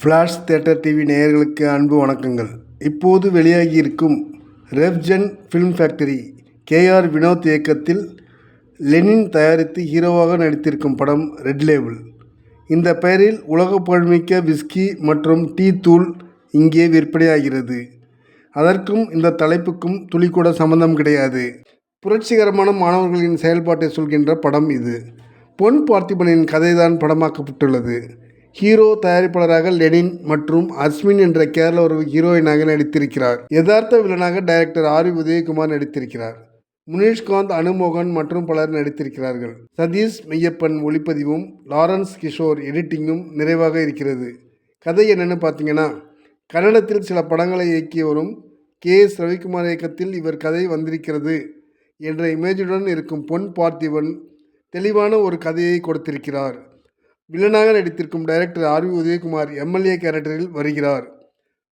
Flash theatre TV நேயர்களுக்கு அன்பு வணக்கங்கள். இப்போது வெளியாகியிருக்கும் ரெவ்ஜென் ஃபிலிம் ஃபேக்டரி கேஆர் வினோத் இயக்கத்தில் லெனின் தயாரித்து ஹீரோவாக நடித்திருக்கும் படம் ரெட் லேபிள் இந்த பெயரில் உலக புகழ்மிக்க விஸ்கி மற்றும் டீ தூள் இங்கே விற்பனையாகிறது. அதற்கும் இந்த தலைப்புக்கும் துளிக்கூட சம்பந்தம் கிடையாது. புரட்சிகரமான மாணவர்களின் செயல்பாட்டை சொல்கின்ற படம் இது. பொன் பார்த்திபனின் கதைதான் படமாக்கப்பட்டுள்ளது. ஹீரோ தயாரிப்பாளராக லெனின் மற்றும் அஸ்மின் என்ற கேரள ஒரு ஹீரோயினாக நடித்திருக்கிறார். யதார்த்த வில்லனாக டைரக்டர் ஆர்வி உதயகுமார் நடித்திருக்கிறார். முனீஷ்காந்த் அனுமோகன் மற்றும் பலர் நடித்திருக்கிறார்கள். சதீஷ் மெய்யப்பன் ஒளிப்பதிவும் லாரன்ஸ் கிஷோர் எடிட்டிங்கும் நிறைவாக இருக்கிறது. கதை என்னென்னு பார்த்தீங்கன்னா கன்னடத்தில் சில படங்களை இயக்கியவரும் கே எஸ் ரவிக்குமார் இயக்கத்தில் இவர் கதை வந்திருக்கிறது என்ற இமேஜுடன் இருக்கும் பொன் பார்த்திபன் தெளிவான ஒரு கதையை கொடுத்திருக்கிறார். வில்லனாக நடித்திருக்கும் director R V Udhayakumar MLA கேரக்டரில் வருகிறார்.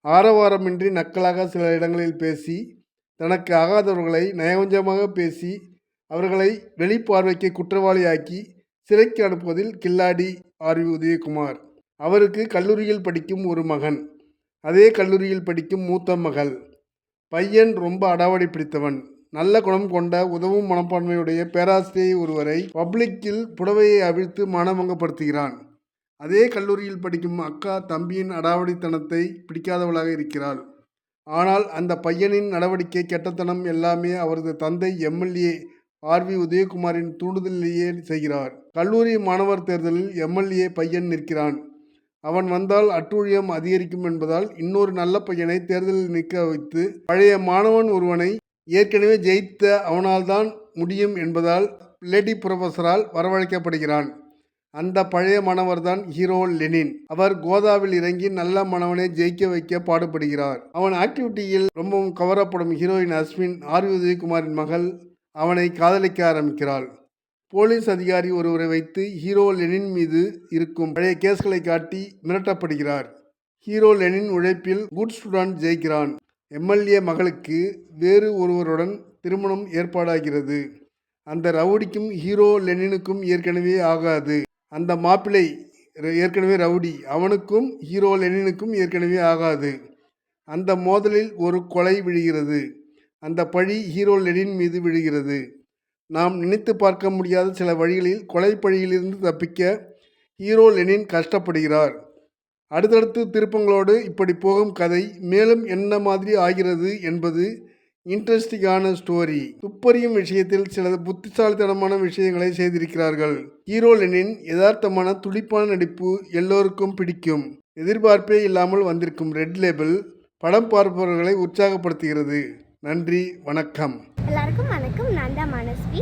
ஆரவாரமின்றி நக்கலாக சில இடங்களில் பேசி தனக்கு ஆகாதவர்களை நயவஞ்சமாக பேசி அவர்களை வெளிப்பார்வைக்கு குற்றவாளியாக்கி சிறைக்கு அனுப்புவதில் கில்லாடி ஆர் வி உதயகுமார். அவருக்கு கல்லூரியில் படிக்கும் ஒரு மகன். அதே கல்லூரியில் படிக்கும் மூத்த மகள். பையன் ரொம்ப அடாவடி பிடித்தவன். நல்ல குணம் கொண்ட உதவும் மனப்பான்மையுடைய பேராசிரியை ஒருவரை பப்ளிக்கில் புடவையை அவிழ்த்து மானமங்கப்படுத்துகிறான். அதே கல்லூரியில் படிக்கும் அக்கா தம்பியின் அடாவடித்தனத்தை பிடிக்காதவளாக இருக்கிறாள். ஆனால் அந்த பையனின் நடவடிக்கை கெட்டத்தனம் எல்லாமே அவரது தந்தை எம்எல்ஏ ஆர் வி உதயகுமாரின் தூண்டுதலிலேயே செய்கிறார். கல்லூரி மாணவர் தேர்தலில் எம்எல்ஏ பையன் நிற்கிறான். அவன் வந்தால் அட்டூழியம் அதிகரிக்கும் என்பதால் இன்னொரு நல்ல பையனை தேர்தலில் நிற்க வைத்து பழைய மாணவன் ஒருவனை ஏற்கனவே ஜெயித்த அவனால்தான் முடியும் என்பதால் லேடி புரொஃபஸரால் வரவழைக்கப்படுகிறான். அந்த பழைய மணவர்தான் ஹீரோ லெனின். அவர் கோதாவில் இறங்கி நல்ல மாணவனை ஜெயிக்க வைக்க பாடுபடுகிறார். அவன் ஆக்டிவிட்டியில் ரொம்பவும் கவரப்படும் ஹீரோயின் அஸ்வின் ஆர்வி உதயகுமாரின் மகள் அவனை காதலிக்க ஆரம்பிக்கிறாள். போலீஸ் அதிகாரி ஒருவரை வைத்து ஹீரோ லெனின் மீது இருக்கும் பழைய கேஸ்களை காட்டி மிரட்டப்படுகிறார். ஹீரோ லெனின் உழைப்பில் குட் ஸ்டூடெண்ட் ஜெயிக்கிறான். எம்எல்ஏ மகளுக்கு வேறு ஒருவருடன் திருமணம் ஏற்பாடாகிறது. அந்த ரவுடிக்கும் ஹீரோ லெனினுக்கும் ஏற்கனவே ஆகாது. அந்த மாப்பிள்ளை ஏற்கனவே ரவுடி. அவனுக்கும் ஹீரோ லெனினுக்கும் ஏற்கனவே ஆகாது. அந்த மோதலில் ஒரு கொலை விழுகிறது. அந்த பழி ஹீரோ லெனின் மீது விழுகிறது. நாம் நினைத்து பார்க்க முடியாத சில வழிகளில் கொலை பழியிலிருந்து தப்பிக்க ஹீரோ லெனின் கஷ்டப்படுகிறார். அடுத்தடுத்து திருப்பங்களோடு இப்படி போகும் கதை மேலும் என்ன மாதிரி ஆகிறது என்பது இன்ட்ரெஸ்டிங்கான ஸ்டோரி. துப்பறியும் விஷயத்தில் சில புத்திசாலித்தனமான விஷயங்களை செய்திருக்கிறார்கள். ஹீரோ லெனின் யதார்த்தமான துடிப்பான நடிப்பு எல்லோருக்கும் பிடிக்கும். எதிர்பார்ப்பே இல்லாமல் வந்திருக்கும் ரெட் லேபிள் படம் பார்ப்பவர்களை உற்சாகப்படுத்துகிறது. நன்றி வணக்கம். எல்லாருக்கும் வணக்கம். நான் தான் மனஸ்வி.